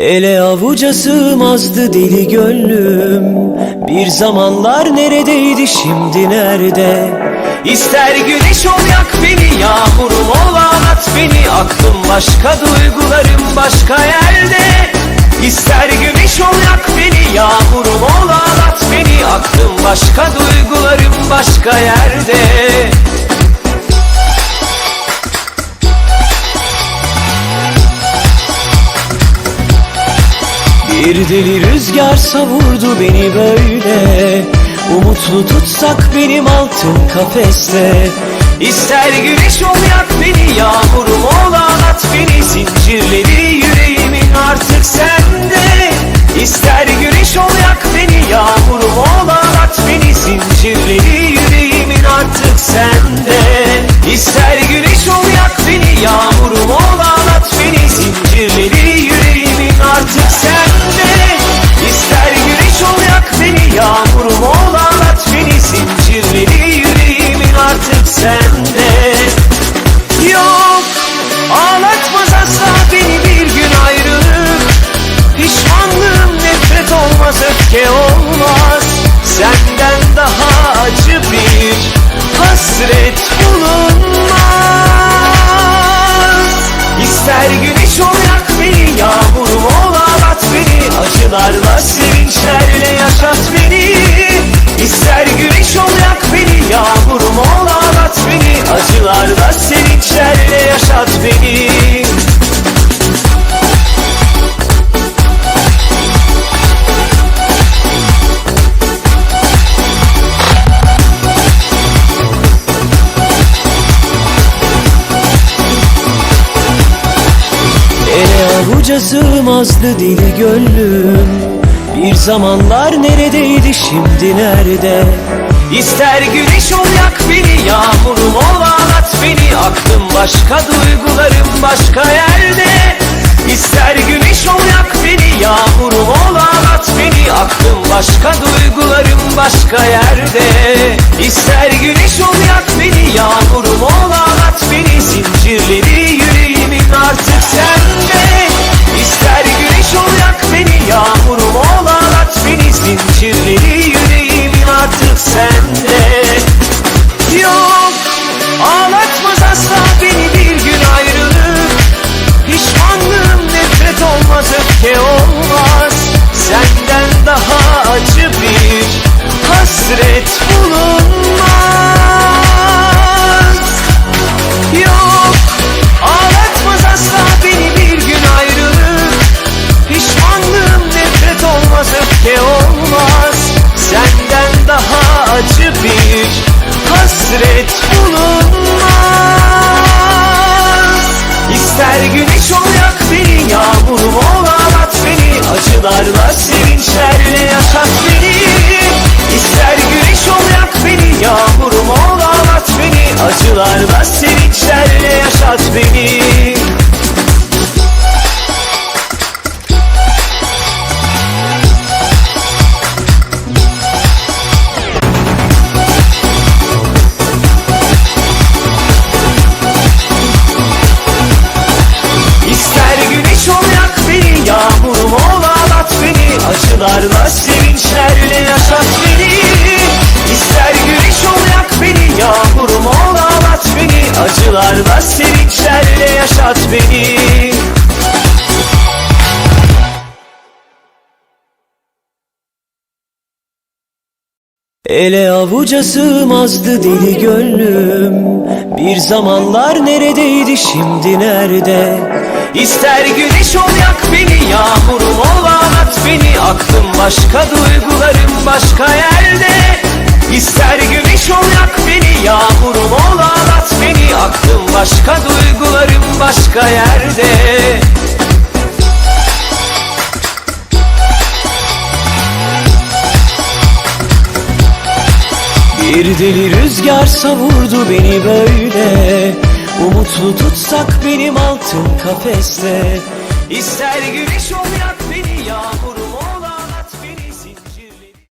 Ele avuca sığmazdı deli gönlüm. Bir zamanlar neredeydi şimdi nerede? İster güneş ol yak beni Yağmurum ol ağlat beni. Aklım başka duygularım başka yerde. İster güneş ol yak beni Yağmurum ol ağlat beni. Aklım başka duygularım başka yerde Bir deli rüzgar savurdu beni böyle. Umutlu tutsak benim altın kafeste. İster güneş ol yak beni Yağmurum ol ağlat beni Zincirleri yüreğimin olmaz öfke olmaz. Senden daha acı bir hasret bulunmaz. İster güneş ol yak beni Yağmurum ol ağlat beni Acılarla sevinçlerle yaşat beni. İster güneş ol yak beni Yağmurum ol ağlat beni Acılarla sevinçlerle yaşat beni avuca sığmazdı dili gönlüm. Bir zamanlar neredeydi şimdi nerede? İster güneş ol yak beni Yağmurum ol ağlat beni? Aklım başka duygularım başka yerde. İster güneş ol yak beni Yağmurum ol ağlat beni? Aklım başka duygularım başka yerde. İster Zincirleri yüreğimin artık sende. Yok ağlatmaz asla beni bir gün ayrılık. Pişmanlığım nefret olmaz öfke olmaz. Senden daha acı bir hasret bulunmaz. Yok ağlatmaz asla beni bir gün ayrılık. Pişmanlığım nefret olmaz öfke olmaz acı bir hasret bulunmaz. İster güneş ol yak beni Yağmurum ol ağlat beni Acılarla sevinçlerle yaşat beni İster güneş ol yak beni Yağmurum ol ağlat beni Acılarla sevinçlerle yaşat beni Acılarla sevinçlerle yaşat beni. Ele avuca sığmazdı deli gönlüm. Bir zamanlar neredeydi şimdi nerede? İster güneş ol yak beni Yağmurum ol ağlat beni. Aklım başka duygularım başka yerde. İster güneş ol yak beni beni Aklım başka duygularım başka yerde. Bir deli rüzgar savurdu beni böyle. Umutlu tutsak benim altın kafeste. İster güneş ol yak